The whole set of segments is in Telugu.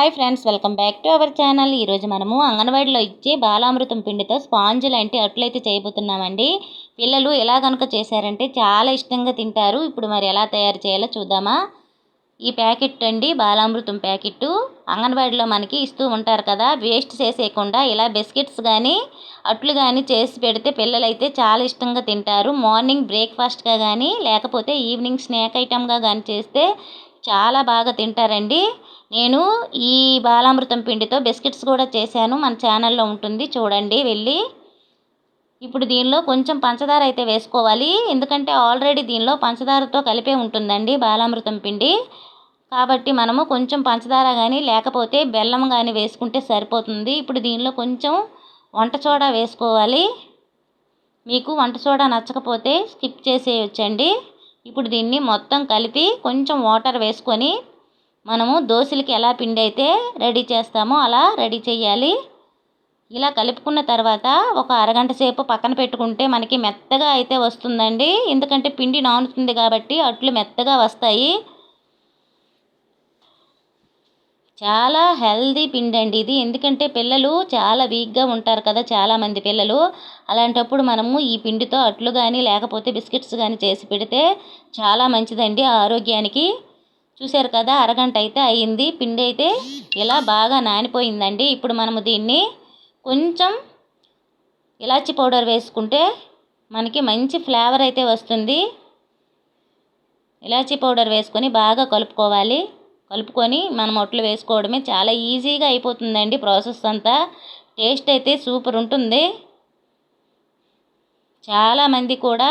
Hi friends welcome back to our channel ఈరోజు మనము అంగన్వాడీలో ఇచ్చే బాలామృతం పిండితో స్పాంజ్ లాంటి అట్లయితే చేయబోతున్నామండి. పిల్లలు ఎలా కనుక చేశారంటే చాలా ఇష్టంగా తింటారు. ఇప్పుడు మరి ఎలా తయారు చేయాలో చూద్దామా? ఈ ప్యాకెట్ అండి బాలామృతం ప్యాకెట్. అంగన్వాడీలో మనకి ఇస్తూ ఉంటారు కదా వేస్ట్ చేసేయకుండా ఇలా బిస్కెట్స్ కానీ అట్లు కానీ చేసి పెడితే పిల్లలైతే చాలా ఇష్టంగా తింటారు. మార్నింగ్ బ్రేక్ఫాస్ట్గా కానీ లేకపోతే ఈవినింగ్ స్నాక్ ఐటమ్గా కానీ చేస్తే చాలా బాగా తింటారండి. నేను ఈ బాలామృతం పిండితో బిస్కెట్స్ కూడా చేశాను. మన ఛానల్లో ఉంటుంది. చూడండి వెళ్ళి. ఇప్పుడు దీనిలో కొంచెం పంచదార అయితే వేసుకోవాలి. ఎందుకంటే ఆల్రెడీ దీనిలో పంచదారతో కలిపే ఉంటుందండి బాలామృతం పిండి. కాబట్టి మనము కొంచెం పంచదార కానీ లేకపోతే బెల్లం కానీ వేసుకుంటే సరిపోతుంది. ఇప్పుడు దీనిలో కొంచెం వంట సోడా వేసుకోవాలి. మీకు వంట సోడా నచ్చకపోతే స్కిప్ చేసేయచ్చండి. ఇప్పుడు దీన్ని మొత్తం కలిపి కొంచెం వాటర్ వేసుకొని మనము దోశలకి ఎలా పిండి అయితే రెడీ చేస్తామో అలా రెడీ చేయాలి. ఇలా కలుపుకున్న తర్వాత ఒక అరగంట సేపు పక్కన పెట్టుకుంటే మనకి మెత్తగా అయితే వస్తుందండి. ఎందుకంటే పిండి నానుతుంది కాబట్టి అట్లు మెత్తగా వస్తాయి. చాలా హెల్దీ పిండి అండి ఇది. ఎందుకంటే పిల్లలు చాలా వీక్గా ఉంటారు కదా చాలామంది పిల్లలు. అలాంటప్పుడు మనము ఈ పిండితో అట్లు కానీ లేకపోతే బిస్కెట్స్ కానీ చేసి పెడితే చాలా మంచిదండి ఆరోగ్యానికి. చూశారు కదా అరగంట అయితే అయ్యింది. పిండి అయితే ఇలా బాగా నానిపోయిందండి. ఇప్పుడు మనము దీన్ని కొంచెం ఇలాచి పౌడర్ వేసుకుంటే మనకి మంచి ఫ్లేవర్ అయితే వస్తుంది. ఇలాచీ పౌడర్ వేసుకొని బాగా కలుపుకోవాలి. కలుపుకొని మనం ఒట్లు వేసుకోవడమే చాలా ఈజీగా అయిపోతుందండి ప్రాసెస్ అంతా. టేస్ట్ అయితే సూపర్ ఉంటుంది. చాలామంది కూడా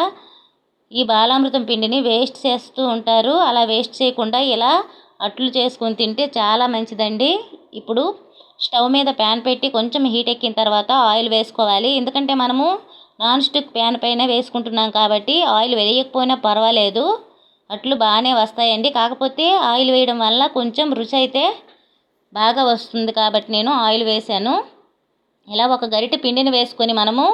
ఈ బాలామృతం పిండిని వేస్ట్ చేస్తూ ఉంటారు. అలా వేస్ట్ చేయకుండా ఇలా అట్లు చేసుకొని తింటే చాలా మంచిదండి. ఇప్పుడు స్టవ్ మీద ప్యాన్ పెట్టి కొంచెం హీట్ ఎక్కిన తర్వాత ఆయిల్ వేసుకోవాలి. ఎందుకంటే మనము నాన్ స్టిక్ ప్యాన్ పైన వేసుకుంటున్నాం కాబట్టి ఆయిల్ వేయకపోయినా పర్వాలేదు. అట్లు బాగానే వస్తాయండి. కాకపోతే ఆయిల్ వేయడం వల్ల కొంచెం రుచి అయితే బాగా వస్తుంది కాబట్టి నేను ఆయిల్ వేసాను ఇలా ఒక గరిటె పిండిని వేసుకొని మనము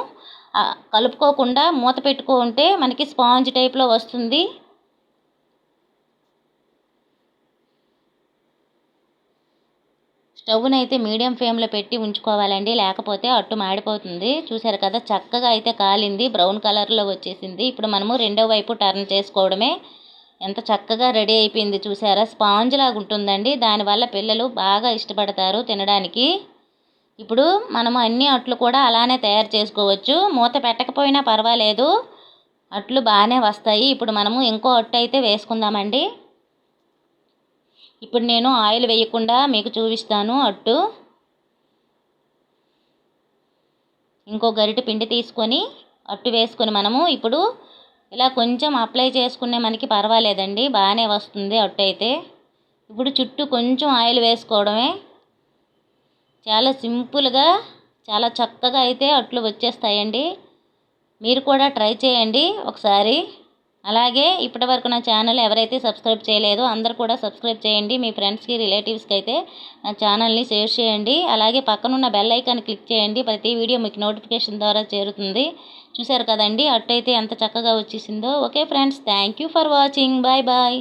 కలుపుకోకుండా మూత పెట్టుకుంటే మనకి స్పాంజ్ టైప్లో వస్తుంది. స్టవ్ని అయితే మీడియం ఫ్లేమ్లో పెట్టి ఉంచుకోవాలండి. లేకపోతే అట్టు మాడిపోతుంది. చూసారు కదా చక్కగా అయితే కాలింది. బ్రౌన్ కలర్లో వచ్చేసింది. ఇప్పుడు మనము రెండో వైపు టర్న్ చేసుకోవడమే. ఎంత చక్కగా రెడీ అయిపోయింది చూసారా స్పాంజ్ లాగా ఉంటుందండి దానివల్ల పిల్లలు బాగా ఇష్టపడతారు తినడానికి. ఇప్పుడు మనము అన్ని అట్లు కూడా అలానే తయారు చేసుకోవచ్చు. మూత పెట్టకపోయినా పర్వాలేదు. అట్లు బాగానే వస్తాయి. ఇప్పుడు మనము ఇంకో అట్టు అయితే వేసుకుందామండి. ఇప్పుడు నేను ఆయిల్ వేయకుండా మీకు చూపిస్తాను అట్టు. ఇంకో గరిటె పిండి తీసుకొని అట్టు వేసుకొని మనము ఇప్పుడు ఇలా కొంచెం అప్లై చేసుకునే మనకి పర్వాలేదండి. బాగానే వస్తుంది అట్టు అయితే ఇప్పుడు చుట్టూ కొంచెం ఆయిల్ వేసుకోవడమే. చాలా సింపుల్గా చాలా చక్కగా అయితే అట్లు వచ్చేస్తాయండి. మీరు కూడా ట్రై చేయండి ఒకసారి. అలాగే ఇప్పటివరకు నా ఛానల్ ఎవరైతే సబ్స్క్రైబ్ చేయలేదో అందరు కూడా సబ్స్క్రైబ్ చేయండి. మీ ఫ్రెండ్స్కి రిలేటివ్స్కి అయితే నా ఛానల్ని షేర్ చేయండి. అలాగే పక్కనున్న బెల్ ఐకాన్ క్లిక్ చేయండి. ప్రతి వీడియో మీకు నోటిఫికేషన్ ద్వారా చేరుతుంది. చూశారు కదండి అట్టయితే ఎంత చక్కగా వచ్చేసిందో. Okay friends thank you for watching. Bye bye.